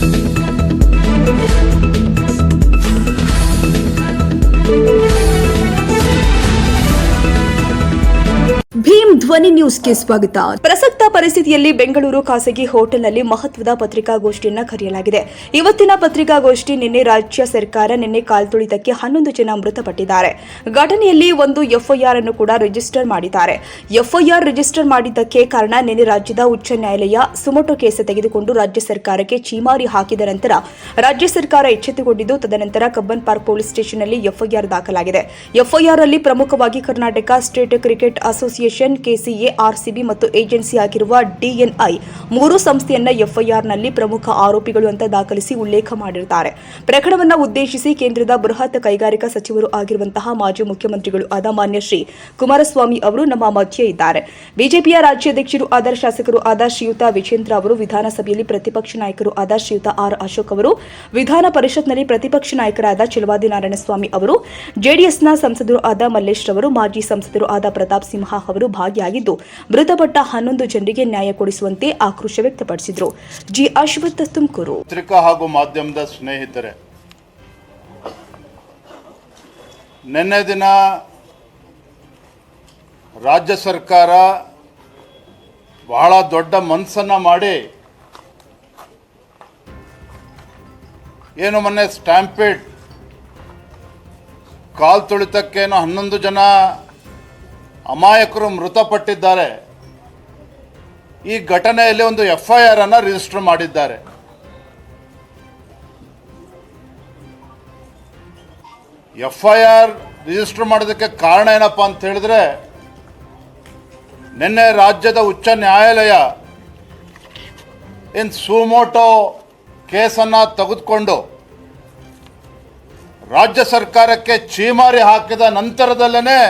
Thank you. ಧ್ವನಿ ನ್ಯೂಸ್ಗೆ ಸ್ವಾಗತ. ಪ್ರಸಕ್ತ ಪರಿಸ್ಥಿತಿಯಲ್ಲಿ ಬೆಂಗಳೂರು ಖಾಸಗಿ ಹೋಟೆಲ್ನಲ್ಲಿ ಮಹತ್ವದ ಪತ್ರಿಕಾಗೋಷ್ಠಿಯನ್ನ ಕರೆಯಲಾಗಿದೆ. ಇವತ್ತಿನ ಪತ್ರಿಕಾಗೋಷ್ಠಿ ನಿನ್ನೆ ರಾಜ್ಯ ಸರ್ಕಾರ ನಿನ್ನೆ ಕಾಲ್ತುಳಿತಕ್ಕೆ ಹನ್ನೊಂದು ಜನ ಮೃತಪಟ್ಟಿದ್ದಾರೆ. ಘಟನೆಯಲ್ಲಿ ಒಂದು ಎಫ್ಐಆರ್ ಅನ್ನು ಕೂಡ ರಿಜಿಸ್ಟರ್ ಮಾಡಿದ್ದಾರೆ. ಎಫ್ಐಆರ್ ರಿಜಿಸ್ಟರ್ ಮಾಡಿದ್ದಕ್ಕೆ ಕಾರಣ ನಿನ್ನೆ ರಾಜ್ಯದ ಉಚ್ಚ ನ್ಯಾಯಾಲಯ ಸುಮೋಟೋ ಕೇಸ್ ತೆಗೆದುಕೊಂಡು ರಾಜ್ಯ ಸರ್ಕಾರಕ್ಕೆ ಚೀಮಾರಿ ಹಾಕಿದ ನಂತರ ರಾಜ್ಯ ಸರ್ಕಾರ ಎಚ್ಚೆತ್ತುಕೊಂಡಿದ್ದು ತದನಂತರ ಕಬ್ಬನ್ ಪಾರ್ಕ್ ಪೊಲೀಸ್ ಸ್ಟೇಷನ್ನಲ್ಲಿ ಎಫ್ಐಆರ್ ದಾಖಲಾಗಿದೆ. ಎಫ್ಐಆರ್ ಅಲ್ಲಿ ಪ್ರಮುಖವಾಗಿ Karnataka state cricket association KCA RCB ಮತ್ತು ಏಜೆನ್ಸಿ ಆಗಿರುವ ಡಿಎನ್ಐ ಮೂರು ಸಂಸ್ಥೆಯನ್ನ ಎಫ್ಐಆರ್ನಲ್ಲಿ ಪ್ರಮುಖ ಆರೋಪಿಗಳು ಅಂತ ದಾಖಲಿಸಿ ಉಲ್ಲೇಖ ಮಾಡಿರುತ್ತಾರೆ. ಪ್ರಕರಣವನ್ನ ಉದ್ದೇಶಿಸಿ ಕೇಂದ್ರದ ಬೃಹತ್ ಕೈಗಾರಿಕಾ ಸಚಿವರು ಆಗಿರುವಂತಹ ಮಾಜಿ ಮುಖ್ಯಮಂತ್ರಿಗಳು ಆದ ಮಾನ್ಯ ಶ್ರೀ ಕುಮಾರಸ್ವಾಮಿ ಅವರು ನಮ್ಮ ಮಧ್ಯೆ ಇದ್ದಾರೆ. ಬಿಜೆಪಿಯ ರಾಜ್ಯಾಧ್ಯಕ್ಷರು ಆದ ಶಾಸಕರು ಆದ ಶ್ರೀಯುತ ವಿಜೇಂದ್ರ ಅವರು, ವಿಧಾನಸಭೆಯಲ್ಲಿ ಪ್ರತಿಪಕ್ಷ ನಾಯಕರು ಆದ ಶ್ರೀಯುತ ಆರ್ ಅಶೋಕ್ ಅವರು, ವಿಧಾನ ಪರಿಷತ್ನಲ್ಲಿ ಪ್ರತಿಪಕ್ಷ ನಾಯಕರಾದ ಚಲವಾದಿ ನಾರಾಯಣಸ್ವಾಮಿ ಅವರು, ಜೆಡಿಎಸ್ನ ಸಂಸದರು ಆದ ಮಲ್ಲೇಶ್ ಅವರು ಮಾಜಿ ಸಂಸದರು ಆದ ಪ್ರತಾಪ್ ಸಿಂಹ ಅವರು ಭಾಗಿಯಾಗಿದ್ದು ಮೃತಪಟ್ಟ ಹನ್ನೊಂದು ಜನರಿಗೆ ನ್ಯಾಯ ಕೊಡಿಸುವಂತೆ ಆಕ್ರೋಶ ವ್ಯಕ್ತಪಡಿಸಿದರು. ಜಿ. ಅಶ್ವಥ್ ತುಮಕೂರು. ಪತ್ರಿಕಾ ಹಾಗೂ ಮಾಧ್ಯಮದ ಸ್ನೇಹಿತರೆ, ನಿನ್ನೆ ದಿನ ರಾಜ್ಯ ಸರ್ಕಾರ ಬಹಳ ದೊಡ್ಡ ಮನಸ್ಸನ್ನು ಮಾಡಿ ಏನು ಮೊನ್ನೆ ಸ್ಟ್ಯಾಂಪೇಡ್ ಕಾಲ್ ತುಳಿತಕ್ಕೇನು ಹನ್ನೊಂದು ಜನ ಅಮಾಯಕರು ಮೃತಪಟ್ಟಿದ್ದಾರೆ. ಈ ಘಟನೆಯಲ್ಲಿ ಒಂದು ಎಫ್ ಐ ಆರ್ ಅನ್ನು ರಿಜಿಸ್ಟರ್ ಮಾಡಿದ್ದಾರೆ. ಎಫ್ ಐ ಆರ್ ರಿಜಿಸ್ಟರ್ ಮಾಡೋದಕ್ಕೆ ಕಾರಣ ಏನಪ್ಪ ಅಂತ ಹೇಳಿದ್ರೆ, ನಿನ್ನೆ ರಾಜ್ಯದ ಉಚ್ಚ ನ್ಯಾಯಾಲಯ ಇನ್ ಸುಮೋಟೋ ಕೇಸನ್ನು ತೆಗೆದುಕೊಂಡು ರಾಜ್ಯ ಸರ್ಕಾರಕ್ಕೆ ಚೀಮಾರಿ ಹಾಕಿದ ನಂತರದಲ್ಲೇ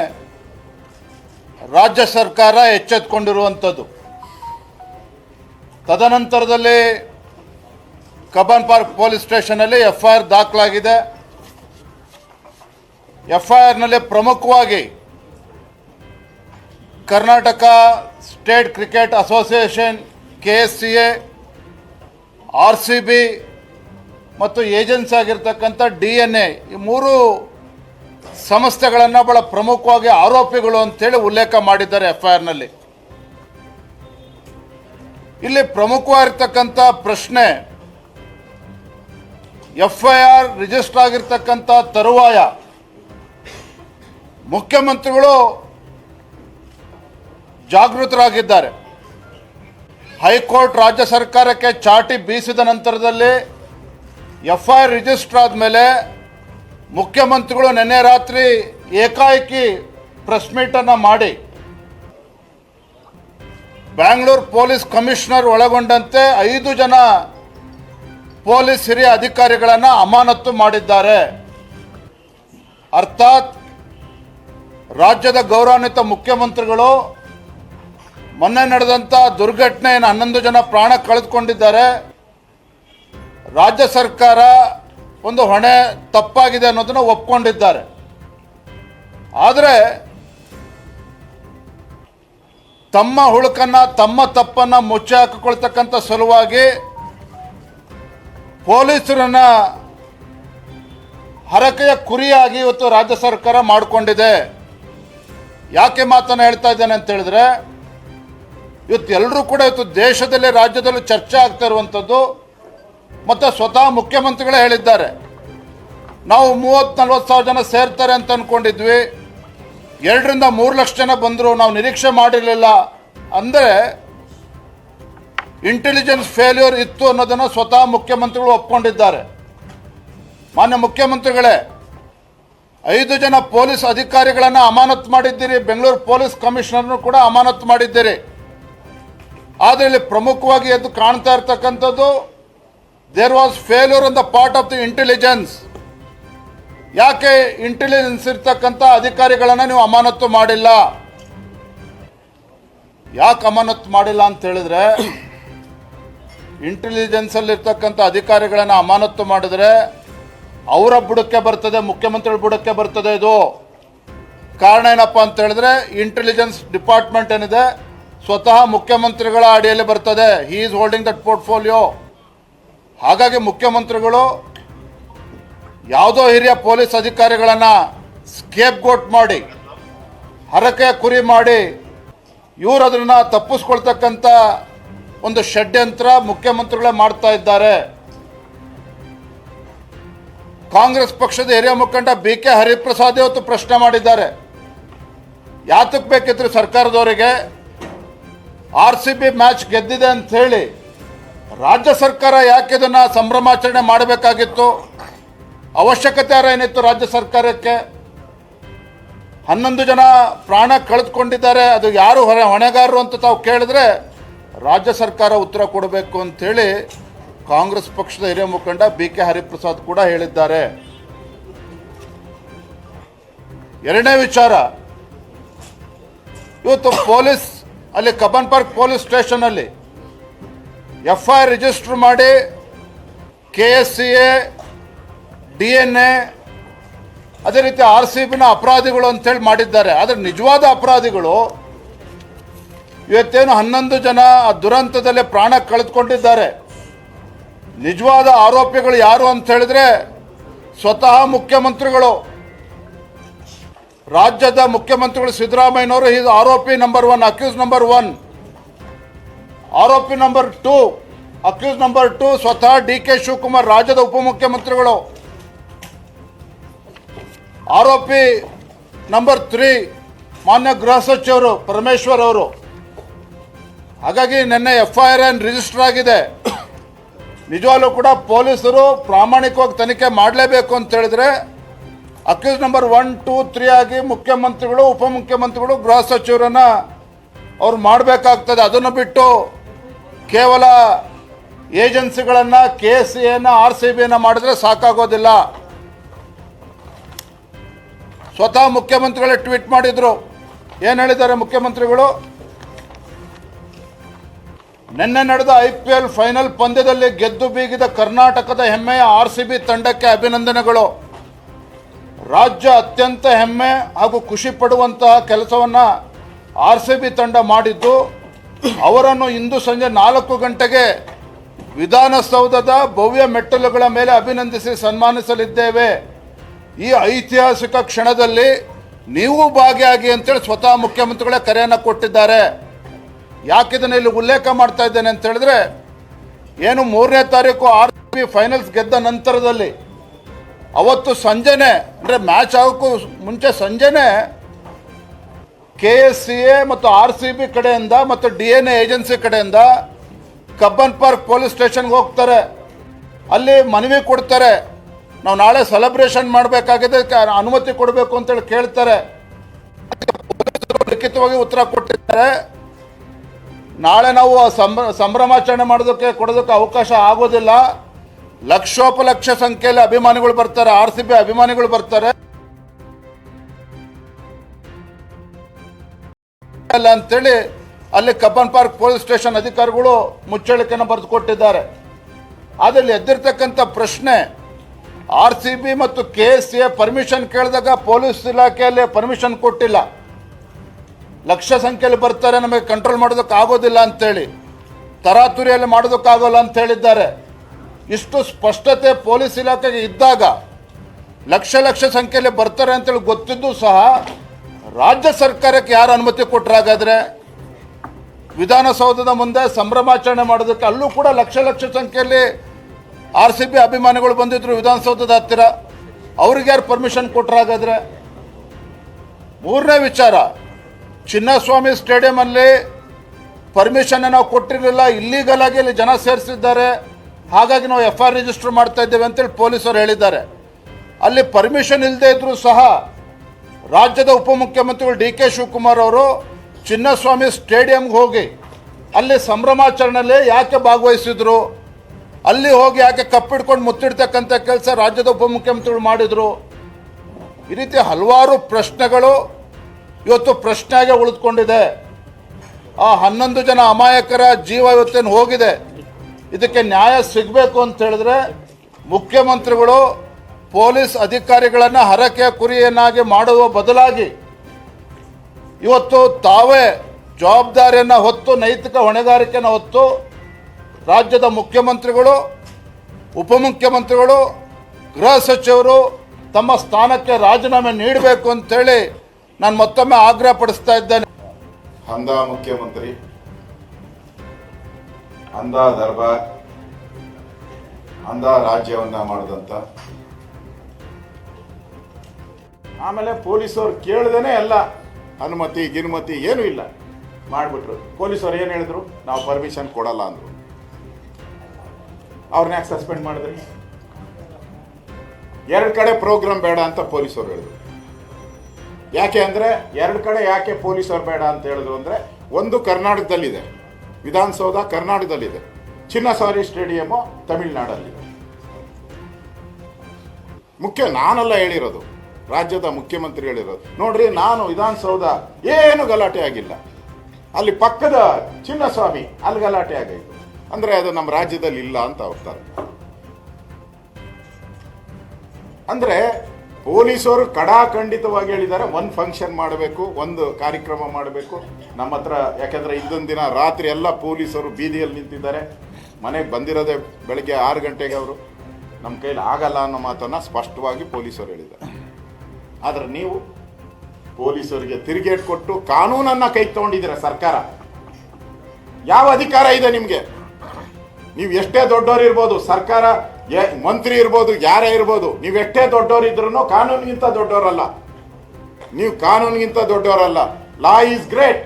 ರಾಜ್ಯ ಸರ್ಕಾರ ಎಚ್ಚೆತ್ಕೊಂಡಿರುವಂಥದ್ದು. ತದನಂತರದಲ್ಲಿ ಕಬ್ಬನ್ ಪಾರ್ಕ್ ಪೊಲೀಸ್ ಸ್ಟೇಷನಲ್ಲಿ ಎಫ್ ಐ ಆರ್ ದಾಖಲಾಗಿದೆ. ಎಫ್ ಐ ಆರ್ನಲ್ಲಿ ಪ್ರಮುಖವಾಗಿ Karnataka state cricket association K S C A R C B ಮತ್ತು ಏಜೆನ್ಸಿ ಆಗಿರ್ತಕ್ಕಂಥ ಡಿ ಎನ್ ಎ ಈ ಮೂರು ಸಂಸ್ಥೆಗಳನ್ನು ಬಹಳ ಪ್ರಮುಖವಾಗಿ ಆರೋಪಿಗಳು ಅಂತೇಳಿ ಉಲ್ಲೇಖ ಮಾಡಿದ್ದಾರೆ ಎಫ್ ಐ ಆರ್ನಲ್ಲಿ ಇಲ್ಲಿ ಪ್ರಮುಖವಾಗಿರ್ತಕ್ಕಂಥ ಪ್ರಶ್ನೆ ಎಫ್ ಐ ಆರ್ ರಿಜಿಸ್ಟರ್ ಆಗಿರ್ತಕ್ಕಂಥ ತರುವಾಯ ಮುಖ್ಯಮಂತ್ರಿಗಳು ಜಾಗೃತರಾಗಿದ್ದಾರೆ. ಹೈಕೋರ್ಟ್ ರಾಜ್ಯ ಸರ್ಕಾರಕ್ಕೆ ಚಾಟಿ ಬೀಸಿದ ನಂತರದಲ್ಲಿ ಎಫ್ ಐ ಆರ್ ರಿಜಿಸ್ಟರ್ ಆದಮೇಲೆ ಮುಖ್ಯಮಂತ್ರಿಗಳು ನಿನ್ನೆ ರಾತ್ರಿ ಏಕಾಏಕಿ ಪ್ರೆಸ್ ಮೀಟನ್ನು ಮಾಡಿ ಬ್ಯಾಂಗ್ಳೂರು ಪೊಲೀಸ್ ಕಮಿಷನರ್ ಒಳಗೊಂಡಂತೆ ಐದು ಜನ ಪೊಲೀಸ್ ಹಿರಿಯ ಅಧಿಕಾರಿಗಳನ್ನು ಅಮಾನತು ಮಾಡಿದ್ದಾರೆ. ಅರ್ಥಾತ್ ರಾಜ್ಯದ ಗೌರವಾನ್ವಿತ ಮುಖ್ಯಮಂತ್ರಿಗಳು ಮೊನ್ನೆ ನಡೆದಂಥ ದುರ್ಘಟನೆಯನ್ನು ಹನ್ನೊಂದು ಜನ ಪ್ರಾಣ ಕಳೆದುಕೊಂಡಿದ್ದಾರೆ. ರಾಜ್ಯ ಸರ್ಕಾರ ಒಂದು ಹೊಣೆ ತಪ್ಪಾಗಿದೆ ಅನ್ನೋದನ್ನು ಒಪ್ಕೊಂಡಿದ್ದಾರೆ. ಆದರೆ ತಮ್ಮ ಹುಳುಕನ್ನ, ತಮ್ಮ ತಪ್ಪನ್ನ ಮುಚ್ಚಿ ಹಾಕಿಕೊಳ್ತಕ್ಕಂಥ ಸಲುವಾಗಿ ಪೊಲೀಸರನ್ನ ಹರಕೆಯ ಕುರಿಯಾಗಿ ಇವತ್ತು ರಾಜ್ಯ ಸರ್ಕಾರ ಮಾಡಿಕೊಂಡಿದೆ. ಯಾಕೆ ಮಾತನ್ನು ಹೇಳ್ತಾ ಇದ್ದೇನೆ ಅಂತ ಹೇಳಿದ್ರೆ, ಇವತ್ತು ಎಲ್ಲರೂ ಕೂಡ ಇವತ್ತು ದೇಶದಲ್ಲಿ ರಾಜ್ಯದಲ್ಲೂ ಚರ್ಚೆ ಆಗ್ತಾ ಇರುವಂಥದ್ದು ಮತ್ತು ಸ್ವತಃ ಮುಖ್ಯಮಂತ್ರಿಗಳೇ ಹೇಳಿದ್ದಾರೆ. ನಾವು ಮೂವತ್ತು ನಲ್ವತ್ತು ಸಾವಿರ ಜನ ಸೇರ್ತಾರೆ ಅಂತ ಅಂದ್ಕೊಂಡಿದ್ವಿ ಎರಡರಿಂದ ಮೂರು ಲಕ್ಷ ಜನ ಬಂದರು, ನಾವು ನಿರೀಕ್ಷೆ ಮಾಡಿರಲಿಲ್ಲ. ಅಂದರೆ ಇಂಟೆಲಿಜೆನ್ಸ್ ಫೇಲ್ಯೂರ್ ಇತ್ತು ಅನ್ನೋದನ್ನು ಸ್ವತಃ ಮುಖ್ಯಮಂತ್ರಿಗಳು ಒಪ್ಕೊಂಡಿದ್ದಾರೆ. ಮಾನ್ಯ ಮುಖ್ಯಮಂತ್ರಿಗಳೇ, ಐದು ಜನ ಪೊಲೀಸ್ ಅಧಿಕಾರಿಗಳನ್ನು ಅಮಾನತ್ ಮಾಡಿದ್ದೀರಿ. ಬೆಂಗಳೂರು ಪೊಲೀಸ್ ಕಮಿಷನರ್ನು ಕೂಡ ಅಮಾನತ್ ಮಾಡಿದ್ದೀರಿ. ಆದರೆ ಇಲ್ಲಿ ಪ್ರಮುಖವಾಗಿ ಎದ್ದು ಕಾಣ್ತಾ ಇರ್ತಕ್ಕಂಥದ್ದು there was failure in the part of the intelligence ಯಾಕೆ ಇಂಟೆಲಿಜೆನ್ಸ್ ಇರ್ತಕ್ಕಂಥ ಅಧಿಕಾರಿಗಳನ್ನು ನೀವು ಅಮಾನತ್ತು ಮಾಡಿಲ್ಲ? ಯಾಕೆ ಅಮಾನತ್ತು ಮಾಡಿಲ್ಲ ಅಂತ ಹೇಳಿದ್ರೆ ಇಂಟೆಲಿಜೆನ್ಸ್ ಅಲ್ಲಿ ಇರ್ತಕ್ಕಂಥ ಅಧಿಕಾರಿಗಳನ್ನು ಅಮಾನತ್ತು ಮಾಡಿದ್ರೆ ಅವರ ಬುಡಕ್ಕೆ ಬರ್ತದೆ, ಮುಖ್ಯಮಂತ್ರಿಗಳ ಬುಡಕ್ಕೆ ಬರ್ತದೆ ಇದು. ಕಾರಣ ಏನಪ್ಪ ಅಂತ ಹೇಳಿದ್ರೆ ಇಂಟೆಲಿಜೆನ್ಸ್ ಡಿಪಾರ್ಟ್ಮೆಂಟ್ ಏನಿದೆ, ಸ್ವತಃ ಮುಖ್ಯಮಂತ್ರಿಗಳ ಅಡಿಯಲ್ಲಿ ಬರ್ತದೆ. He is holding that portfolio ಹಾಗಾಗಿ ಮುಖ್ಯಮಂತ್ರಿಗಳು ಯಾವುದೋ ಹಿರಿಯ ಪೊಲೀಸ್ ಅಧಿಕಾರಿಗಳನ್ನು ಸ್ಕೇಪ್ ಗೋಟ್ ಮಾಡಿ, ಹರಕೆ ಕುರಿ ಮಾಡಿ ಇವರು ಅದನ್ನು ತಪ್ಪಿಸ್ಕೊಳ್ತಕ್ಕಂಥ ಒಂದು ಷಡ್ಯಂತ್ರ ಮುಖ್ಯಮಂತ್ರಿಗಳೇ ಮಾಡ್ತಾ ಇದ್ದಾರೆ. ಕಾಂಗ್ರೆಸ್ ಪಕ್ಷದ ಹಿರಿಯ ಮುಖಂಡ ಬಿ ಕೆ ಹರಿಪ್ರಸಾದ್ ಇವತ್ತು ಪ್ರಶ್ನೆ ಮಾಡಿದ್ದಾರೆ. ಯಾತಕ್ಕೆ ಬೇಕಿದ್ರು ಸರ್ಕಾರದವರಿಗೆ, ಆರ್ ಸಿ ಬಿ ಮ್ಯಾಚ್ ಗೆದ್ದಿದೆ ಅಂತ ಹೇಳಿ ರಾಜ್ಯ ಸರ್ಕಾರ ಯಾಕೆ ಇದನ್ನು ಸಂಭ್ರಮಾಚರಣೆ ಮಾಡಬೇಕಾಗಿತ್ತು? ಅವಶ್ಯಕತೆ ಏನಿತ್ತು ರಾಜ್ಯ ಸರ್ಕಾರಕ್ಕೆ? ಹನ್ನೊಂದು ಜನ ಪ್ರಾಣ ಕಳೆದುಕೊಂಡಿದ್ದಾರೆ, ಅದು ಯಾರು ಹೊರೆ, ಹೊಣೆಗಾರರು ಅಂತ ತಾವು ಕೇಳಿದ್ರೆ ರಾಜ್ಯ ಸರ್ಕಾರ ಉತ್ತರ ಕೊಡಬೇಕು ಅಂತೇಳಿ ಕಾಂಗ್ರೆಸ್ ಪಕ್ಷದ ಹಿರಿಯ ಮುಖಂಡ ಬಿ ಕೆ ಹರಿಪ್ರಸಾದ್ ಕೂಡ ಹೇಳಿದ್ದಾರೆ. ಎರಡನೇ ವಿಚಾರ, ಇವತ್ತು ಪೊಲೀಸ್ ಅಲ್ಲಿ ಕಬ್ಬನ್ ಪಾರ್ಕ್ ಪೊಲೀಸ್ ಸ್ಟೇಷನಲ್ಲಿ ಎಫ್ ಐ ರಿಜಿಸ್ಟರ್ ಮಾಡಿ K S C A D N A ಅದೇ ರೀತಿ ಆರ್ ಸಿ ಬಿನ ಅಪರಾಧಿಗಳು ಅಂತೇಳಿ ಮಾಡಿದ್ದಾರೆ. ಆದರೆ ನಿಜವಾದ ಅಪರಾಧಿಗಳು ಇವತ್ತೇನು ಹನ್ನೊಂದು ಜನ ಆ ದುರಂತದಲ್ಲಿ ಪ್ರಾಣ ಕಳೆದುಕೊಂಡಿದ್ದಾರೆ. ನಿಜವಾದ ಆರೋಪಿಗಳು ಯಾರು ಅಂತ ಹೇಳಿದ್ರೆ ಸ್ವತಃ ಮುಖ್ಯಮಂತ್ರಿಗಳು. ರಾಜ್ಯದ ಮುಖ್ಯಮಂತ್ರಿಗಳು ಸಿದ್ದರಾಮಯ್ಯನವರು ಈಸ್ ಆರೋಪಿ number one, accused number one. ಆರೋಪಿ number two, accused number two ಸ್ವತಃ ಡಿ ಕೆ ಶಿವಕುಮಾರ್ ರಾಜ್ಯದ ಉಪಮುಖ್ಯಮಂತ್ರಿಗಳು. ಆರೋಪಿ ನಂಬರ್ ತ್ರೀ, ಮಾನ್ಯ ಗೃಹ ಸಚಿವರು ಪರಮೇಶ್ವರ್ ಅವರು. ಹಾಗಾಗಿ ನಿನ್ನೆ ಎಫ್ ಐ ಆರ್ ರಿಜಿಸ್ಟರ್ ಆಗಿದೆ. ನಿಜವಾಗ್ಲೂ ಕೂಡ ಪೊಲೀಸರು ಪ್ರಾಮಾಣಿಕವಾಗಿ ತನಿಖೆ ಮಾಡಲೇಬೇಕು ಅಂತ ಹೇಳಿದ್ರೆ, accused number one, two, three ಆಗಿ ಮುಖ್ಯಮಂತ್ರಿಗಳು, ಉಪಮುಖ್ಯಮಂತ್ರಿಗಳು ಗೃಹ ಸಚಿವರನ್ನು ಅವ್ರು ಮಾಡಬೇಕಾಗ್ತದೆ. ಅದನ್ನು ಬಿಟ್ಟು ಕೇವಲ ಏಜೆನ್ಸಿಗಳನ್ನು ಕೆ ಎಸ್ ಸಿ ಎನ ಆರ್ ಸಿ ಬಿಯನ್ನು ಮಾಡಿದ್ರೆ ಸಾಕಾಗೋದಿಲ್ಲ. ಸ್ವತಃ ಮುಖ್ಯಮಂತ್ರಿಗಳೇ ಟ್ವೀಟ್ ಮಾಡಿದ್ರು. ಏನು ಹೇಳಿದ್ದಾರೆ ಮುಖ್ಯಮಂತ್ರಿಗಳು? ನಿನ್ನೆ ನಡೆದ ಐ ಪಿ ಎಲ್ ಫೈನಲ್ ಪಂದ್ಯದಲ್ಲಿ ಗೆದ್ದು ಬೀಗಿದ ಕರ್ನಾಟಕದ ಹೆಮ್ಮೆಯ ಆರ್ ಸಿ ಬಿ ತಂಡಕ್ಕೆ ಅಭಿನಂದನೆಗಳು. ರಾಜ್ಯ ಅತ್ಯಂತ ಹೆಮ್ಮೆ ಹಾಗೂ ಖುಷಿ ಪಡುವಂತಹ ಕೆಲಸವನ್ನು ಆರ್ ಸಿ ಬಿ ತಂಡ ಮಾಡಿದ್ದು. ಅವರನ್ನು ಇಂದು ಸಂಜೆ ನಾಲ್ಕು ಗಂಟೆಗೆ ವಿಧಾನಸೌಧದ ಭವ್ಯ ಮೆಟ್ಟಲುಗಳ ಮೇಲೆ ಅಭಿನಂದಿಸಿ ಸನ್ಮಾನಿಸಲಿದ್ದೇವೆ. ಈ ಐತಿಹಾಸಿಕ ಕ್ಷಣದಲ್ಲಿ ನೀವು ಭಾಗಿಯಾಗಿ ಅಂತೇಳಿ ಸ್ವತಃ ಮುಖ್ಯಮಂತ್ರಿಗಳೇ ಕರೆಯನ್ನು ಕೊಟ್ಟಿದ್ದಾರೆ. ಯಾಕಿದನ್ನು ಇಲ್ಲಿ ಉಲ್ಲೇಖ ಮಾಡ್ತಾ ಇದ್ದೇನೆ ಅಂತ ಹೇಳಿದ್ರೆ, ಏನು ಮೂರನೇ ತಾರೀಕು ಆರ್ ಪಿ ಫೈನಲ್ಸ್ ಗೆದ್ದ ನಂತರದಲ್ಲಿ ಅವತ್ತು ಸಂಜೆನೆ, ಅಂದರೆ ಮ್ಯಾಚ್ ಆಗೋಕ್ಕೂ ಮುಂಚೆ ಸಂಜೆನೆ ಕೆ ಎಸ್ ಸಿ ಎ ಮತ್ತು ಆರ್ ಸಿ ಬಿ ಕಡೆಯಿಂದ ಮತ್ತು ಡಿ ಎನ್ ಎ ಏಜೆನ್ಸಿ ಕಡೆಯಿಂದ ಕಬ್ಬನ್ ಪಾರ್ಕ್ ಪೊಲೀಸ್ ಸ್ಟೇಷನ್ಗೆ ಹೋಗ್ತಾರೆ. ಅಲ್ಲಿ ಮನವಿ ಕೊಡ್ತಾರೆ. ನಾವು ನಾಳೆ ಸೆಲೆಬ್ರೇಷನ್ ಮಾಡಬೇಕಾಗಿದೆ. ಅನುಮತಿ ಕೊಡಬೇಕು ಅಂತೇಳಿ ಕೇಳ್ತಾರೆ. ಲಿಖಿತವಾಗಿ ಉತ್ತರ ಕೊಟ್ಟಿದ್ದಾರೆ. ನಾಳೆ ನಾವು ಸಂಭ್ರಮಾಚರಣೆ ಮಾಡೋದಕ್ಕೆ, ಕೊಡೋದಕ್ಕೆ ಅವಕಾಶ ಆಗೋದಿಲ್ಲ. ಲಕ್ಷೋಪಲಕ್ಷ ಸಂಖ್ಯೆಯಲ್ಲಿ ಅಭಿಮಾನಿಗಳು ಬರ್ತಾರೆ. ಆರ್ ಸಿ ಬಿ ಅಭಿಮಾನಿಗಳು ಬರ್ತಾರೆ. ಅಲ್ಲ ಅಂತೇಳಿ ಅಲ್ಲಿ ಕಬ್ಬನ್ ಪಾರ್ಕ್ ಪೊಲೀಸ್ ಸ್ಟೇಷನ್ ಅಧಿಕಾರಿಗಳು ಮುಚ್ಚಳಿಕೆಯನ್ನು ಬರೆದು ಕೊಟ್ಟಿದ್ದಾರೆ. ಅದರಲ್ಲಿ ಎದ್ದಿರ್ತಕ್ಕಂಥ ಪ್ರಶ್ನೆ, ಆರ್ ಸಿ ಬಿ ಮತ್ತು ಕೆ ಎಸ್ ಎ ಪರ್ಮಿಷನ್ ಕೇಳಿದಾಗ ಪೊಲೀಸ್ ಇಲಾಖೆಯಲ್ಲಿ ಪರ್ಮಿಷನ್ ಕೊಟ್ಟಿಲ್ಲ. ಲಕ್ಷ ಸಂಖ್ಯೆಯಲ್ಲಿ ಬರ್ತಾರೆ, ನಮಗೆ ಕಂಟ್ರೋಲ್ ಮಾಡೋದಕ್ಕೆ ಆಗೋದಿಲ್ಲ ಅಂತೇಳಿ, ತರಾತುರಿಯಲ್ಲಿ ಮಾಡೋದಕ್ಕಾಗೋಲ್ಲ ಅಂತ ಹೇಳಿದ್ದಾರೆ. ಇಷ್ಟು ಸ್ಪಷ್ಟತೆ ಪೊಲೀಸ್ ಇಲಾಖೆಗೆ ಇದ್ದಾಗ ಲಕ್ಷ ಲಕ್ಷ ಸಂಖ್ಯೆಯಲ್ಲಿ ಬರ್ತಾರೆ ಅಂತೇಳಿ ಗೊತ್ತಿದ್ದು ಸಹ ರಾಜ್ಯ ಸರ್ಕಾರಕ್ಕೆ ಯಾರು ಅನುಮತಿ ಕೊಟ್ಟರಾಗಾದ್ರೆ ವಿಧಾನಸೌಧದ ಮುಂದೆ ಸಂಭ್ರಮಾಚರಣೆ ಮಾಡೋದಕ್ಕೆ ಅಲ್ಲೂ ಕೂಡ ಲಕ್ಷ ಲಕ್ಷ ಸಂಖ್ಯೆಯಲ್ಲಿ ಆರ್ ಸಿ ಬಿ ಅಭಿಮಾನಿಗಳು ಬಂದಿದ್ರು ವಿಧಾನಸೌಧದ ಹತ್ತಿರ. ಅವ್ರಿಗೆ ಯಾರು ಪರ್ಮಿಷನ್ ಕೊಟ್ಟರಾಗಾದ್ರೆ ಮೂರನೇ ವಿಚಾರ, ಚಿನ್ನಸ್ವಾಮಿ ಸ್ಟೇಡಿಯಮಲ್ಲಿ ಪರ್ಮಿಷನ್ ನಾವು ಕೊಟ್ಟಿರಲಿಲ್ಲ ಇಲ್ಲೀಗಲ್ ಆಗಿ ಇಲ್ಲಿ ಜನ ಸೇರಿಸಿದ್ದಾರೆ. ಹಾಗಾಗಿ ನಾವು ಎಫ್ ಐ ಆರ್ ರಿಜಿಸ್ಟರ್ ಮಾಡ್ತಾ ಇದ್ದೇವೆ ಅಂತೇಳಿ ಪೊಲೀಸರು ಹೇಳಿದ್ದಾರೆ. ಅಲ್ಲಿ ಪರ್ಮಿಷನ್ ಇಲ್ಲದೆ ಇದ್ದರೂ ಸಹ ರಾಜ್ಯದ ಉಪಮುಖ್ಯಮಂತ್ರಿಗಳು ಡಿ ಕೆ ಶಿವಕುಮಾರ್ ಅವರು ಚಿನ್ನಸ್ವಾಮಿ ಸ್ಟೇಡಿಯಂಗೆ ಹೋಗಿ ಅಲ್ಲಿ ಸಂಭ್ರಮಾಚರಣೆಯಲ್ಲಿ ಯಾಕೆ ಭಾಗವಹಿಸಿದ್ರು? ಅಲ್ಲಿ ಹೋಗಿ ಯಾಕೆ ಕಪ್ಪಿಡ್ಕೊಂಡು ಮುತ್ತಿಡ್ತಕ್ಕಂಥ ಕೆಲಸ ರಾಜ್ಯದ ಉಪಮುಖ್ಯಮಂತ್ರಿಗಳು ಮಾಡಿದರು? ಈ ರೀತಿ ಹಲವಾರು ಪ್ರಶ್ನೆಗಳು ಇವತ್ತು ಪ್ರಶ್ನೆಗೆ ಉಳಿದುಕೊಂಡಿದೆ. ಆ ಹನ್ನೊಂದು ಜನ ಅಮಾಯಕರ ಜೀವ ಇವತ್ತೇನು ಹೋಗಿದೆ? ಇದಕ್ಕೆ ನ್ಯಾಯ ಸಿಗಬೇಕು ಅಂತ ಹೇಳಿದ್ರೆ ಮುಖ್ಯಮಂತ್ರಿಗಳು ಪೊಲೀಸ್ ಅಧಿಕಾರಿಗಳನ್ನು ಹರಕೆ ಕುರಿಯನ್ನಾಗಿ ಮಾಡುವ ಬದಲಾಗಿ ಇವತ್ತು ತಾವೇ ಜವಾಬ್ದಾರಿಯನ್ನು ಹೊತ್ತು, ನೈತಿಕ ಹೊಣೆಗಾರಿಕೆಯನ್ನು ಹೊತ್ತು ರಾಜ್ಯದ ಮುಖ್ಯಮಂತ್ರಿಗಳು, ಉಪಮುಖ್ಯಮಂತ್ರಿಗಳು, ಗೃಹ ಸಚಿವರು ತಮ್ಮ ಸ್ಥಾನಕ್ಕೆ ರಾಜೀನಾಮೆ ನೀಡಬೇಕು ಅಂತೇಳಿ ನಾನು ಮತ್ತೊಮ್ಮೆ ಆಗ್ರಹ ಪಡಿಸ್ತಾ ಇದ್ದೇನೆ. ಅಂದ ಮುಖ್ಯಮಂತ್ರಿ ಅಂದ ದರ್ಬಾರ್ ಅಂದ ರಾಜ್ಯವನ್ನ ಮಾಡಿದಂತ ಆಮೇಲೆ ಪೊಲೀಸವ್ರು ಕೇಳ್ದೇನೆ ಎಲ್ಲ, ಅನುಮತಿ, ಗಿನುಮತಿ ಏನೂ ಇಲ್ಲ. ಮಾಡಿಬಿಟ್ರು. ಪೊಲೀಸವ್ರು ಏನು ಹೇಳಿದ್ರು? ನಾವು ಪರ್ಮಿಷನ್ ಕೊಡಲ್ಲ ಅಂದರು. ಅವ್ರನ್ನ ಯಾಕೆ ಸಸ್ಪೆಂಡ್ ಮಾಡಿದ್ರಿ? ಎರಡು ಕಡೆ ಪ್ರೋಗ್ರಾಮ್ ಬೇಡ ಅಂತ ಪೊಲೀಸರು ಹೇಳಿದ್ರು. ಯಾಕೆ ಅಂದ್ರೆ, ಎರಡು ಕಡೆ ಯಾಕೆ ಪೊಲೀಸರು ಬೇಡ ಅಂತ ಹೇಳಿದ್ರು ಅಂದ್ರೆ, ಒಂದು ಕರ್ನಾಟಕದಲ್ಲಿದೆ. ವಿಧಾನಸೌಧ ಕರ್ನಾಟಕದಲ್ಲಿದೆ. ಚಿನ್ನಸ್ವಾರಿ ಸ್ಟೇಡಿಯಮು ತಮಿಳ್ನಾಡಲ್ಲಿ. ಮುಖ್ಯ ನಾನಲ್ಲ ಹೇಳಿರೋದು. ರಾಜ್ಯದ ಮುಖ್ಯಮಂತ್ರಿಗಳಿರೋದು ನೋಡ್ರಿ, ನಾನು ವಿಧಾನಸೌಧ ಏನು ಗಲಾಟೆ ಆಗಿಲ್ಲ. ಅಲ್ಲಿ ಪಕ್ಕದ ಚಿನ್ನಸ್ವಾಮಿ ಅಲ್ಲಿ ಗಲಾಟೆ ಆಗೈತು. ಅಂದ್ರೆ ಅದು ನಮ್ಮ ರಾಜ್ಯದಲ್ಲಿ ಇಲ್ಲ ಅಂತ ಹೋಗ್ತಾರೆ ಅಂದ್ರೆ ಪೊಲೀಸರು ಕಡಾಖಂಡಿತವಾಗಿ ಹೇಳಿದ್ದಾರೆ, ಒಂದು ಫಂಕ್ಷನ್ ಮಾಡಬೇಕು, ಒಂದು ಕಾರ್ಯಕ್ರಮ ಮಾಡಬೇಕು. ನಮ್ಮ ಹತ್ರ, ಯಾಕಂದ್ರೆ ಇದೊಂದು ದಿನ ರಾತ್ರಿ ಎಲ್ಲ ಪೊಲೀಸರು ಬೀದಿಯಲ್ಲಿ ನಿಂತಿದ್ದಾರೆ. ಮನೆಗೆ ಬಂದಿರೋದೇ ಬೆಳಗ್ಗೆ ಆರು ಗಂಟೆಗೆ ಅವರು. ನಮ್ಮ ಕೈಲಿ ಆಗಲ್ಲ ಅನ್ನೋ ಮಾತನ್ನು ಸ್ಪಷ್ಟವಾಗಿ ಪೊಲೀಸರು ಹೇಳಿದ್ದಾರೆ. ಆದ್ರೆ ನೀವು ಪೊಲೀಸರಿಗೆ ತಿರುಗೇಟ್ ಕೊಟ್ಟು ಕಾನೂನನ್ನ ಕೈ ತಗೊಂಡಿದ್ದೀರ ಸರ್ಕಾರ? ಯಾವ ಅಧಿಕಾರ ಇದೆ ನಿಮಗೆ? ನೀವು ಎಷ್ಟೇ ದೊಡ್ಡವರು ಇರ್ಬೋದು, ಸರ್ಕಾರ ಮಂತ್ರಿ ಇರ್ಬೋದು, ಯಾರೇ ಇರ್ಬೋದು, ನೀವು ಎಷ್ಟೇ ದೊಡ್ಡವರು ಇದ್ರೂ ಕಾನೂನಿಗಿಂತ ದೊಡ್ಡವರಲ್ಲ. ನೀವು ಕಾನೂನಿಗಿಂತ ದೊಡ್ಡವರಲ್ಲ. ಲಾ ಈಸ್ ಗ್ರೇಟ್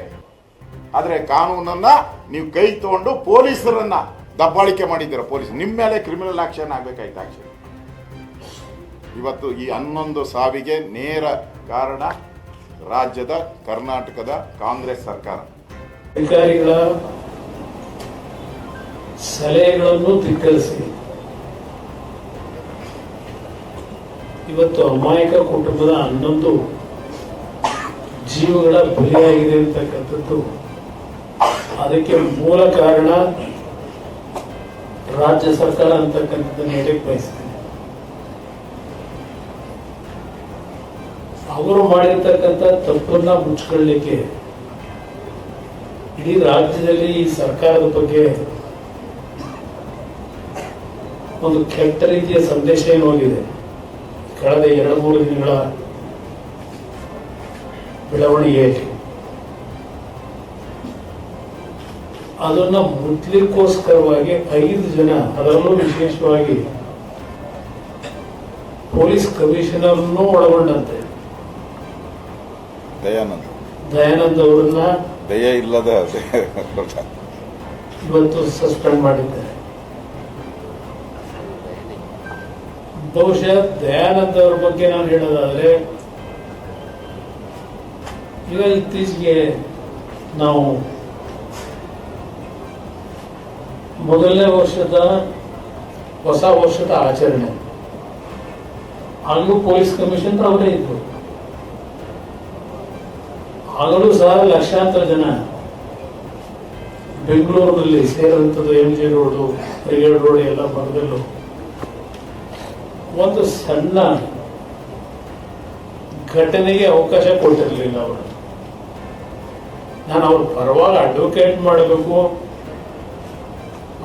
ಆದರೆ ಕಾನೂನನ್ನ ನೀವು ಕೈ ತಗೊಂಡು ಪೊಲೀಸರನ್ನ ದಬ್ಬಾಳಿಕೆ ಮಾಡಿದ್ದೀರ ಪೊಲೀಸ್? ನಿಮ್ಮ ಮೇಲೆ ಕ್ರಿಮಿನಲ್ ಆಕ್ಷನ್ ಆಗಬೇಕಾಯ್ತು ಆಕ್ಷನ್ ಇವತ್ತು ಈ ಹನ್ನೊಂದು ಸಾವಿಗೆ ನೇರ ಕಾರಣ ರಾಜ್ಯದ ಕರ್ನಾಟಕದ ಕಾಂಗ್ರೆಸ್ ಸರ್ಕಾರ. ಅಧಿಕಾರಿಗಳ ಸಲಹೆಗಳನ್ನು ಧಿಕ್ಕರಿಸಿ ಇವತ್ತು ಅಮಾಯಕ ಕುಟುಂಬದ ಹನ್ನೊಂದು ಜೀವಗಳ ಬಲಿಯಾಗಿದೆ ಅಂತಕ್ಕಂಥದ್ದು ಅದಕ್ಕೆ ಮೂಲ ಕಾರಣ ರಾಜ್ಯ ಸರ್ಕಾರ ಅಂತಕ್ಕಂಥದ್ದನ್ನು ಹೇಳಿ ಬಯಸ್ತೇನೆ ಅವರು ಮಾಡಿರ್ತಕ್ಕಂಥ ತಪ್ಪನ್ನ ಮುಚ್ಕೊಳ್ಳಿಕ್ಕೆ ಇಡೀ ರಾಜ್ಯದಲ್ಲಿ ಈ ಸರ್ಕಾರದ ಬಗ್ಗೆ ಒಂದು ಕೆಟ್ಟ ರೀತಿಯ ಸಂದೇಶ ಏನು ಹೋಗಿದೆ ಕಳೆದ ಎರಡು ಮೂರು ದಿನಗಳ ಬೆಳವಣಿಗೆಯಲ್ಲಿ ಅದನ್ನ ಮುಟ್ಲಿಕ್ಕೋಸ್ಕರವಾಗಿ ಐದು ಜನ, ಅದರಲ್ಲೂ ವಿಶೇಷವಾಗಿ ಪೊಲೀಸ್ ಕಮಿಷನರ್ನೂ ಒಳಗೊಂಡಂತೆ. ದಯಾನಂದ್. ದಯಾನಂದ್ ಅವರನ್ನ ದಯ ಇಲ್ಲದ ಇವತ್ತು ಸಸ್ಪೆಂಡ್ ಮಾಡಿದ್ದಾರೆ. ಬಹುಶಃ ದಯಾನಂದ್ ಅವರ ಬಗ್ಗೆ ನಾನು ಹೇಳೋದಾದ್ರೆ ಈಗ ಇತ್ತೀಚೆಗೆ ನಾವು ಮೊದಲನೇ ವರ್ಷದ ಹೊಸ ವರ್ಷದ ಆಚರಣೆ. ಅಲ್ಲೂ ಪೊಲೀಸ್ ಕಮಿಷನರ್ ಅವರೇ ಇದ್ರು. ಆಗಲೂ ಸಹ ಲಕ್ಷಾಂತರ ಜನ ಬೆಂಗಳೂರಿನಲ್ಲಿ ಸೇರುವಂಥದ್ದು M G road brigade road ಎಲ್ಲ ಭಾಗದಲ್ಲೂ ಒಂದು ಸಣ್ಣ ಘಟನೆಗೆ ಅವಕಾಶ ಕೊಟ್ಟಿರಲಿಲ್ಲ ಅವರು. ನಾನು ಅವ್ರ ಪರವಾಗಿ ಅಡ್ವೊಕೇಟ್ ಮಾಡಬೇಕು,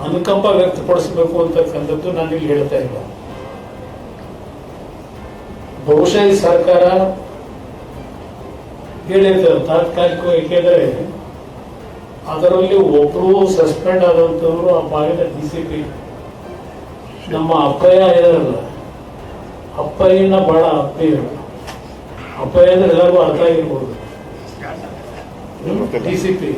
ಅನುಕಂಪ ವ್ಯಕ್ತಪಡಿಸಬೇಕು ಅಂತಕ್ಕಂಥದ್ದು ನಾನು ಇಲ್ಲಿ ಹೇಳ್ತಾ ಇಲ್ಲ. ಬಹುಶಃ ಈ ಸರ್ಕಾರ ಹೇಳಿರ್ತಾರೆ ತಾತ್ಕಾಲಿಕ ಏಕೆಂದರೆ ಅದರಲ್ಲಿ ಒಬ್ಬರು ಸಸ್ಪೆಂಡ್ ಆದಂಥವ್ರು ಆ ಭಾಗದ ಡಿ ಸಿ ಪಿ ನಮ್ಮ ಅಪ್ಪಯ್ಯ ಇದಾರಲ್ಲ ಅಪ್ಪಯ್ಯನ ಬಹಳ ಅಪ್ಪಯ್ಯ ಅಪ್ಪಯ್ಯ ಅಂದ್ರೆ ಎಲ್ಲರಿಗೂ ಅರ್ಥ ಆಗಿರ್ಬೋದು. ಡಿ ಸಿ ಪಿ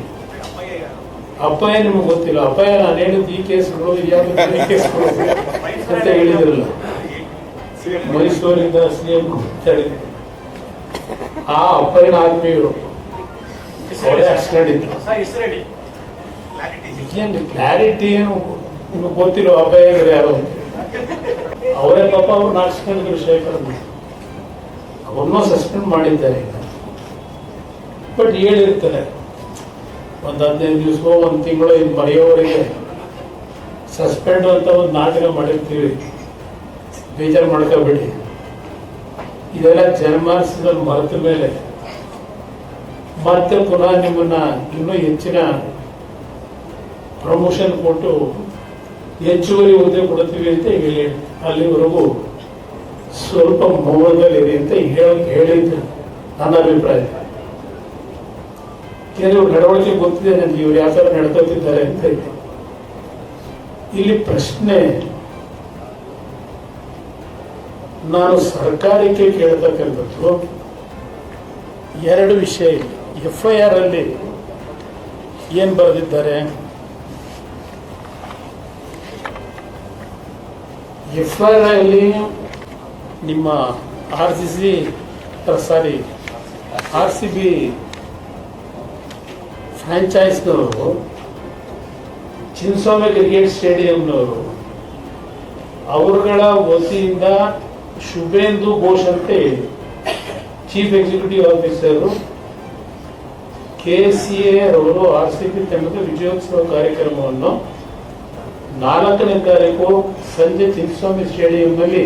ಅಪ್ಪಯ್ಯ ನಿಮಗೆ ಗೊತ್ತಿಲ್ಲ. ಅಪ್ಪಯ್ಯ, ನಾನು ಈ ಕೇಸ್ ಈ ಅಂತ ಹೇಳಿದ್ರಲ್ಲ. ಮೈಸೂರಿಂದ ಸಿ ಎಂ ಆ ಅಪ್ಪಯ್ಯನ ಆತ್ಮೀಯರು ಅವರೇ ಆಕ್ಸಿಡೆಂಟ್ ಇತ್ತು ಏನು ಕ್ಲಾರಿಟಿ ಏನು ನಿಮಗೆ ಗೊತ್ತಿರೋ ಅಭಯ ಯಾರು. ಅವರೇ ಪಾಪ ಅವ್ರು ನಾಲ್ಕು ಶೇಖರ್ ಅವ್ರನ್ನೂ ಸಸ್ಪೆಂಡ್ ಮಾಡಿದ್ದಾರೆ ಈಗ. ಬಟ್ ಹೇಳಿರ್ತಾರೆ ಒಂದು ಹದಿನೈದು ದಿವಸವೋ ಒಂದು ತಿಂಗಳು ಇದು ಮರೆಯೋವರೆಗೆ ಸಸ್ಪೆಂಡ್ ಅಂತ ಒಂದು ನಾಟಕ ಮಾಡಿರ್ತೀವಿ. ಬೇಜಾರು ಮಾಡ್ಕೋಬೇಡಿ. ಇದೆಲ್ಲ ಜನಮಾನಸದಲ್ಲಿ ಮರೆತ ಮೇಲೆ ಮತ್ತೆ ಪುನಃ ನಿಮ್ಮನ್ನ ಇನ್ನೂ ಹೆಚ್ಚಿನ ಪ್ರಮೋಷನ್ ಕೊಟ್ಟು ಹೆಚ್ಚುವರಿ ಹುದ್ದೆ ಕೊಡುತ್ತೀವಿ ಅಂತ ಹೇಳಿ, ಅಲ್ಲಿವರೆಗೂ ಸ್ವಲ್ಪ ಮೌನದಲ್ಲಿದೆ ಅಂತ ಹೇಳಿದ್ದು ನನ್ನ ಅಭಿಪ್ರಾಯ ಕೆಲವು ನಡವಳಿಕೆ ಗೊತ್ತಿದೆ ನನಗೆ, ಇವ್ರು ಯಾವ ಥರ ನಡ್ಕೋತಿದ್ದಾರೆ ಅಂತ. ಇಲ್ಲಿ ಪ್ರಶ್ನೆ ನಾನು ಸರ್ಕಾರಕ್ಕೆ ಕೇಳ್ತಕ್ಕಂಥದ್ದು ಎರಡು ವಿಷಯ ಇಲ್ಲಿ. ಎಫ್ ಐ ಆರ್ ಅಲ್ಲಿ ಏನು ಬರೆದಿದ್ದಾರೆ? ಎಫ್ ಐ ಆರ್ ಅಲ್ಲಿ ನಿಮ್ಮ R C C sorry R C B ಫ್ರಾಂಚೈಸ್ನವರು Chinnaswamy cricket ಸ್ಟೇಡಿಯಂನವರು, ಅವರುಗಳ ವತಿಯಿಂದ ಶುಭೇಂದು ಘೋಷ್ ಅಂತ ಹೇಳಿ. Chief executive officer K C A ಅವರು ಆರ್ ಸಿ ಪಿ ತಂಡದ ವಿಜಯೋತ್ಸವ ಕಾರ್ಯಕ್ರಮವನ್ನು ನಾಲ್ಕನೇ ತಾರೀಕು ಸಂಜೆ ಚಿನ್ನಸ್ವಾಮಿ ಸ್ಟೇಡಿಯಂನಲ್ಲಿ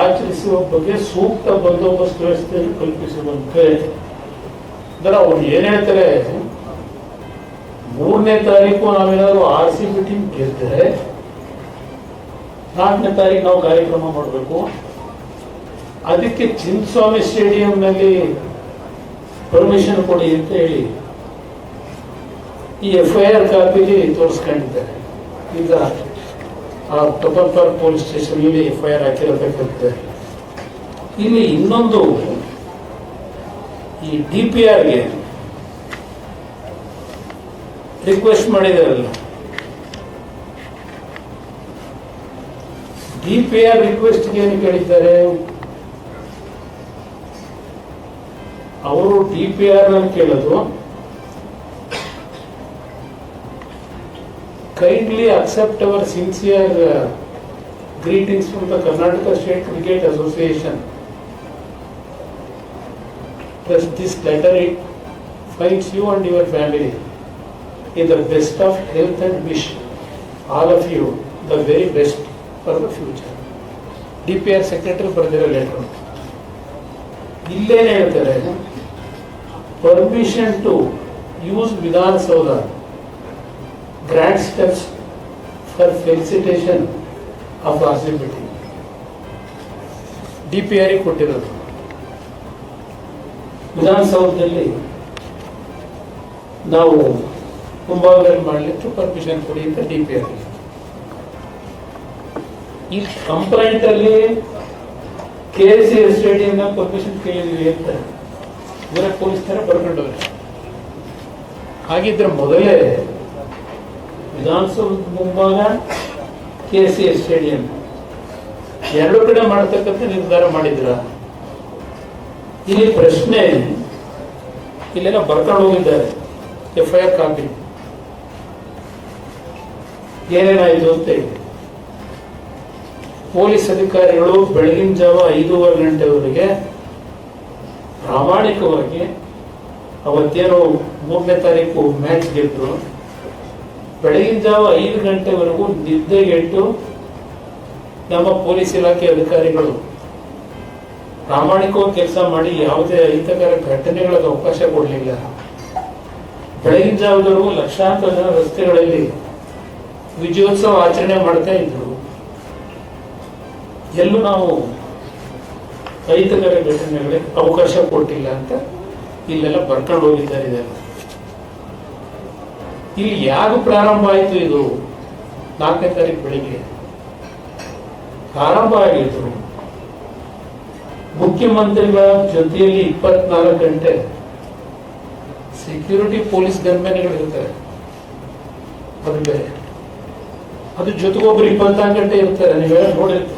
ಆಚರಿಸುವ ಬಗ್ಗೆ ಸೂಕ್ತ ಬಂದೋಬಸ್ತ್ ವ್ಯವಸ್ಥೆಯನ್ನು ಕಲ್ಪಿಸುವಂತೆ ಅಂದ್ರೆ ಅವ್ರು ಏನ್ ಹೇಳ್ತಾರೆ? ಮೂರನೇ ತಾರೀಕು ನಾವೇನಾದ್ರು ಆರ್ ಸಿ ಪಿ ಟೀಮ್ ಗೆದ್ದರೆ ನಾಲ್ಕನೇ ತಾರೀಕು ನಾವು ಕಾರ್ಯಕ್ರಮ ಮಾಡಬೇಕು. ಅದಕ್ಕೆ ಚಿನ್ನಸ್ವಾಮಿ ಸ್ಟೇಡಿಯಂನಲ್ಲಿ ಪರ್ಮಿಷನ್ ಕೊಡಿ ಅಂತ ಹೇಳಿ ಈ ಎಫ್ ಐ ಆರ್ ಕಾಪಿಲಿ ತೋರಿಸ್ಕೊಂಡಿದ್ದಾರೆ. ಈಗ ಆ ಟೊಪಲ್ಪರ್ ಪೊಲೀಸ್ ಸ್ಟೇಷನ್ ಅಲ್ಲಿ ಎಫ್ ಐ ಆರ್ ಹಾಕಿರಬೇಕಾಗುತ್ತೆ ಇಲ್ಲಿ ಇನ್ನೊಂದು ಈ ಡಿ ಪಿ ಆರ್ಗೆ ರಿಕ್ವೆಸ್ಟ್ ಮಾಡಿದಾರಲ್ಲ. ಡಿ ರಿಕ್ವೆಸ್ಟ್ಗೆ ಏನು ಕೇಳಿದ್ದಾರೆ? ಅವರು ಡಿ ಪಿ ಆರ್ನಲ್ಲಿ ಕೇಳೋದು. Kindly accept our sincere greetings from the Karnataka state cricket association plus this letter it finds you and your family in the best of health and wish all of you the very best. For the future D P R secretary ಬರೆದಿರೋ letter ಇಲ್ಲೇನು ಹೇಳ್ತಾರೆ. Permission to use Vidhana Soudha. Grand steps for felicitation of ಆಸಿಬಿಲಿಟಿ D P R ಕೊಟ್ಟಿರೋದು. ವಿಧಾನಸೌಧದಲ್ಲಿ ನಾವು ಮುಂಭಾಗದಲ್ಲಿ ಮಾಡಲಿಕ್ಕೆ permission ಕೊಡಿ ಅಂತ ಡಿ ಪಿ ಆರ್ ಈ ಕಂಪ್ಲೇಂಟ್ ಅಲ್ಲಿ ಕೆ ಸಿ ಸ್ಟೇಡಿಯಂ ಪರ್ಮಿಷನ್ ಕೇಳಿದ್ವಿ ಅಂತ ಇವರ ಪೊಲೀಸ್ ತರ ಬರ್ಕೊಂಡವ್ರೆ. ಹಾಗಿದ್ರೆ ಮೊದಲೇ ವಿಧಾನಸೌಧ ಮುಂಭಾಗ ಕೆ ಸಿ ಎಸ್ ಸ್ಟೇಡಿಯಂ ಎರಡು ಕಡೆ ಮಾಡತಕ್ಕಂಥ ನಿರ್ಧಾರ ಮಾಡಿದ್ರ. ಇಲ್ಲಿ ಪ್ರಶ್ನೆ ಇಲ್ಲೆಲ್ಲ ಬರ್ಕೊಂಡು ಹೋಗಿದ್ದಾರೆ. ಎಫ್ ಐ ಆರ್ ಕಾಪಿ ಏನೇನಾಯಿತು ಅಂತ ಹೇಳಿ. ಪೊಲೀಸ್ ಅಧಿಕಾರಿಗಳು ಬೆಳಗಿನ ಜಾವ ಐದೂವರೆ ಗಂಟೆವರೆಗೆ ಪ್ರಾಮಾಣಿಕವಾಗಿ ಅವತ್ತೇನೋ ಮೂರನೇ ತಾರೀಕು ಮ್ಯಾಚ್ ಗೆದ್ರು ಬೆಳಗಿನ ಜಾವ ಐದು ಗಂಟೆವರೆಗೂ ನಿದ್ದೆಗೆಟ್ಟು ನಮ್ಮ ಪೊಲೀಸ್ ಇಲಾಖೆ ಅಧಿಕಾರಿಗಳು ಪ್ರಾಮಾಣಿಕವಾಗಿ ಕೆಲಸ ಮಾಡಿ ಯಾವುದೇ ಅಹಿತಕರ ಘಟನೆಗಳಿಗೆ ಅವಕಾಶ ಕೊಡಲಿಲ್ಲ. ಬೆಳಗಿನ ಜಾವದವರೆಗೂ ಲಕ್ಷಾಂತರ ಜನ ರಸ್ತೆಗಳಲ್ಲಿ ವಿಜಯೋತ್ಸವ ಆಚರಣೆ ಮಾಡ್ತಾ ಇದ್ರು. ಎಲ್ಲೂ ನಾವು ಅಹಿತಕರ ಘಟನೆಗಳಿಗೆ ಅವಕಾಶ ಕೊಟ್ಟಿಲ್ಲ ಅಂತ ಇಲ್ಲೆಲ್ಲ ಬರ್ಕೊಂಡು ಹೋಗಿದ್ದಾರೆ ಇದೆಲ್ಲ. ಇಲ್ಲಿ ಯಾರು ಪ್ರಾರಂಭ ಆಯಿತು ಇದು? ನಾಲ್ಕನೇ ತಾರೀಕು ಬೆಳಿಗ್ಗೆ. ಪ್ರಾರಂಭ ಆಗಿದ್ರು ಮುಖ್ಯಮಂತ್ರಿಗಳ ಜೊತೆಯಲ್ಲಿ ಇಪ್ಪತ್ನಾಲ್ಕು ಗಂಟೆ ಸೆಕ್ಯೂರಿಟಿ ಪೊಲೀಸ್ ಗನ್ಮ್ಯಾನ್ಗಳು ಇರ್ತಾರೆ. ಅದು ಬೇರೆ. ಅದು ಜೊತೆಗೊಬ್ರು ಇಪ್ಪತ್ನಾಲ್ಕು ಗಂಟೆ ಇರ್ತಾರೆ. ನೀವೆಲ್ಲ ನೋಡಿರ್ತೀರಿ.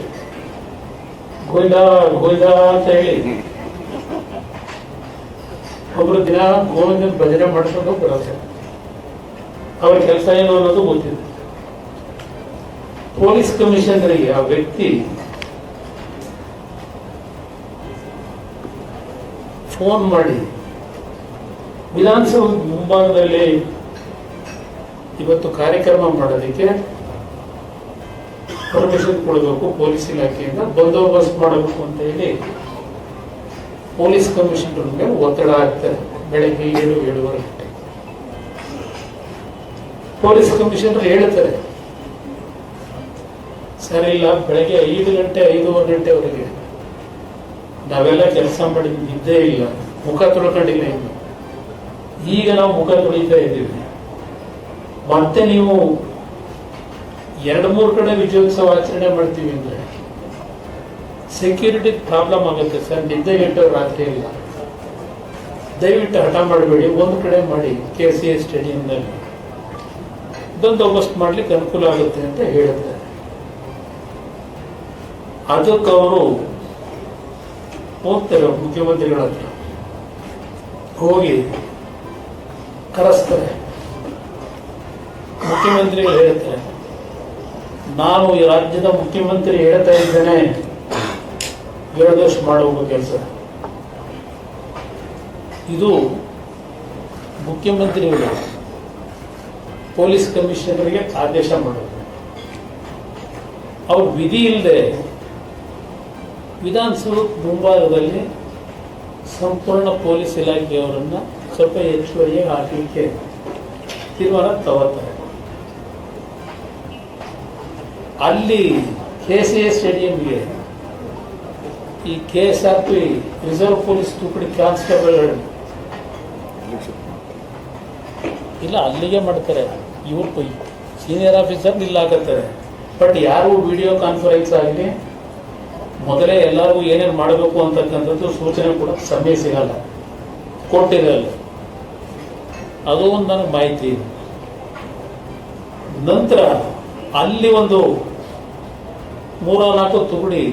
ಗೋಯ್ದ ಗೋಯ್ದ ಅಂತ ಹೇಳಿ. ಒಬ್ರು ದಿನ ಗೋವಿಂದನ್ ಭಜನೆ ಮಾಡಿಸ್ಕೊಂಡು ಬರುತ್ತೆ ಅವ್ರ ಕೆಲಸ ಏನು ಅನ್ನೋದು ಗೊತ್ತಿದೆ ಪೊಲೀಸ್ ಕಮಿಷನರಿಗೆ ಆ ವ್ಯಕ್ತಿ ಫೋನ್ ಮಾಡಿ, ವಿಧಾನಸಭೆ ಮುಂಭಾಗದಲ್ಲಿ ಇವತ್ತು ಕಾರ್ಯಕ್ರಮ ಮಾಡೋದಕ್ಕೆ ಪರ್ಮಿಷನ್ ಕೊಡಬೇಕು ಪೊಲೀಸ್ ಇಲಾಖೆಯಿಂದ ಬಂದೋಬಸ್ತ್ ಮಾಡಬೇಕು ಅಂತ ಹೇಳಿ ಪೊಲೀಸ್ ಕಮಿಷನರ್ ಮೇಲೆ ಒತ್ತಡ ಆಗ್ತಾರೆ ಬೆಳಗ್ಗೆ ಏಳು, ಏಳುವರೆ ಗಂಟೆ. ಪೊಲೀಸ್ ಕಮಿಷನರ್ ಹೇಳ್ತಾರೆ, ಸರಿ ಬೆಳಗ್ಗೆ ಐದು ಗಂಟೆ, ಐದೂವರೆ ಗಂಟೆವರೆಗೆ ನಾವೆಲ್ಲ ಕೆಲಸ ಮಾಡಿ ಇದ್ದೇ ಇಲ್ಲ, ಮುಖ ತೊಳ್ಕೊಂಡಿಲ್ಲ ಇನ್ನು. ಈಗ ನಾವು ಮುಖ ತೊಳಿತಾ ಇದ್ದೀವಿ. ಮತ್ತೆ ನೀವು ಎರಡು ಮೂರು ಕಡೆ ವಿಜಯೋತ್ಸವ ಆಚರಣೆ ಮಾಡ್ತೀವಿ ಅಂದ್ರೆ ಸೆಕ್ಯೂರಿಟಿ ಪ್ರಾಬ್ಲಮ್ ಆಗುತ್ತೆ ಸರ್. ನಿದ್ದೆ ಗಂಟೆ ರಾತ್ರಿ ಇಲ್ಲ. ದಯವಿಟ್ಟು ಹಠ ಮಾಡಬೇಡಿ. ಒಂದು ಕಡೆ ಮಾಡಿ ಕೆ ಸಿ ಎ ಸ್ಟೇಡಿಯಂನಲ್ಲಿ ಬಂದೋಬಸ್ತ್ ಮಾಡ್ಲಿಕ್ಕೆ ಅನುಕೂಲ ಆಗುತ್ತೆ ಅಂತ ಹೇಳಿದ್ದಾರೆ ಅದಕ್ಕೆ ಅವರು ಹೋಗ್ತಾರೆ ಮುಖ್ಯಮಂತ್ರಿಗಳ ಹತ್ರ. ಹೋಗಿ ಕರೆಸ್ತಾರೆ. ಮುಖ್ಯಮಂತ್ರಿಗಳು ಹೇಳ್ತಾರೆ ನಾನು ಈ ರಾಜ್ಯದ ಮುಖ್ಯಮಂತ್ರಿ ಹೇಳ್ತಾ ಇದ್ದೇನೆ ಹೇಳಿದಷ್ಟು ಮಾಡುವ ಕೆಲಸ. ಇದು ಮುಖ್ಯಮಂತ್ರಿಗಳು, ಪೊಲೀಸ್ ಕಮಿಷನರ್ಗೆ ಆದೇಶ ಮಾಡೋದು. ಅವ್ರು ವಿಧಿ ಇಲ್ಲದೆ ವಿಧಾನಸೌಧ ಮುಂಭಾಗದಲ್ಲಿ ಸಂಪೂರ್ಣ ಪೊಲೀಸ್ ಇಲಾಖೆಯವರನ್ನು ಸ್ವಲ್ಪ ಹೆಚ್ಚುವರಿಯಾಗಿ ಹಾಕಲಿಕ್ಕೆ ತೀರ್ಮಾನ ತಗೋತಾರೆ. ಅಲ್ಲಿ ಕೆ ಸಿ ಎ ಸ್ಟೇಡಿಯಂಗೆ ಈ K S R P reserve police ತುಕಡಿ constable ಇಲ್ಲ, ಅಲ್ಲಿಗೆ ಮಾಡ್ತಾರೆ. ಇವ್ರು ಸೀನಿಯರ್ ಆಫೀಸರ್ ನಿಲ್ಲಾಕತ್ತಾರೆ. ಬಟ್ ಯಾರು ವಿಡಿಯೋ ಕಾನ್ಫರೆನ್ಸ್ ಆಗಲಿ, ಮೊದಲೇ ಎಲ್ಲರಿಗೂ ಏನೇನು ಮಾಡಬೇಕು ಅಂತಕ್ಕಂಥದ್ದು ಸೂಚನೆ ಕೂಡ ಸಮಯ ಸಿಗಲ್ಲ. ಕೊಟ್ಟಿರಲ್ಲ ಅದು ಒಂದು ನನಗೆ ಮಾಹಿತಿ. ನಂತರ ಅಲ್ಲಿ ಒಂದು ಮೂರ ನಾಲ್ಕು ತುಗುಡಿ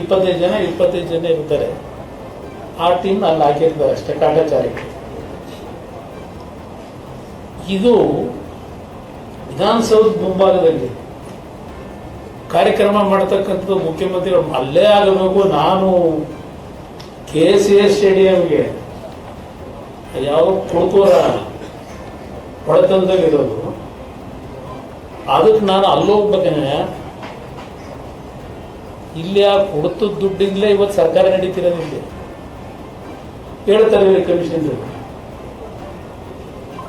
ಇಪ್ಪತ್ತೈದು ಜನ ಇಪ್ಪತ್ತೈದು ಜನ ಇರ್ತಾರೆ. ಆ ಟೀಮ್ ಅಲ್ಲಿ ಹಾಕಿರ್ತಾರೆ ಅಷ್ಟೇ ಕಾಟಾಚಾರಕ್ಕೆ ಇದು ವಿಧಾನಸೌಧದ ಮುಂಭಾಗದಲ್ಲಿ ಕಾರ್ಯಕ್ರಮ ಮಾಡತಕ್ಕಂಥದ್ದು ಮುಖ್ಯಮಂತ್ರಿಗಳು ಅಲ್ಲೇ ಆಗಬೇಕು. ನಾನು ಕೆ ಸಿ ಎಸ್ ಸ್ಟೇಡಿಯಂಗೆ ಯಾವ ಕುಳಕೋರ ಹೊಡೆತಂದಾಗಿರೋದು ಅದಕ್ಕೆ ನಾನು ಅಲ್ಲೋಗ್ಬೇಕೇನೆ. ಇಲ್ಲಿ ಆ ಕುಡ್ತದ ದುಡ್ಡಿಂದಲೇ ಇವತ್ತು ಸರ್ಕಾರ ನಡೀತಿರೋದು ಇಲ್ಲಿ. ಹೇಳ್ತಾರೆ ಕಮಿಷನ್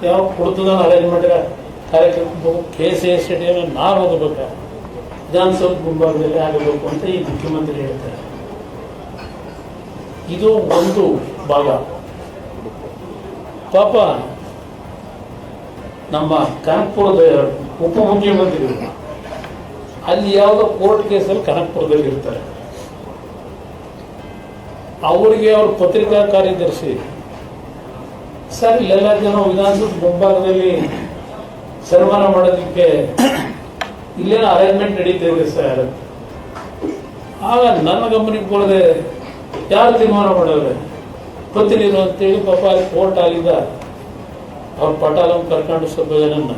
ಯಾವ ಕುಡ್ತದ ಮಾಡಿದ್ರೆ ಕಾರ್ಯಕ್ರಮ ಕೆ ಸಿ ಎಸ್ ಸ್ಟೇಡಿಯಂ ನಾವು ಹೋಗ್ಬೇಕ ವಿಧಾನಸೌಧ ಮುಂಭಾಗದಲ್ಲಿ ಆಗಬೇಕು ಅಂತ ಈ ಮುಖ್ಯಮಂತ್ರಿ ಹೇಳ್ತಾರೆ. ಇದು ಒಂದು ಭಾಗ. ಪಾಪ ನಮ್ಮ ಕಾನ್ಪುರದ ಉಪಮುಖ್ಯಮಂತ್ರಿಗಳು ಅಲ್ಲಿ ಯಾವುದೋ ಕೋರ್ಟ್ ಕೇಸಲ್ಲಿ ಕನಕಪುರದಲ್ಲಿ ಇರ್ತಾರೆ. ಅವರಿಗೆ ಅವ್ರ ಪತ್ರಿಕಾ ಕಾರ್ಯದರ್ಶಿ ಸರ್ ಎಲ್ಲ ಜನ ವಿಧಾನಸೌಧ ಮುಂಭಾಗದಲ್ಲಿ ಸನ್ಮಾನ ಮಾಡೋದಕ್ಕೆ ಇಲ್ಲೇನೋ ಅರೇಂಜ್ಮೆಂಟ್ ನಡೀತಾ ಸರ್. ಆಗ ನನ್ನ ಗಮನಕ್ಕೆ ಬರದೆ ಯಾರು ತೀರ್ಮಾನ ಮಾಡೋರೆ? ಗೊತ್ತಿಲ್ಲ ಅಂತೇಳಿ ಪಾಪ ಅಲ್ಲಿ ಕೋರ್ಟ್ ಆಗಿದ್ದ ಅವ್ರ ಪಟಾಲಂ ಕರ್ಕೊಂಡು ಸ್ವಲ್ಪ ಜನನ್ನ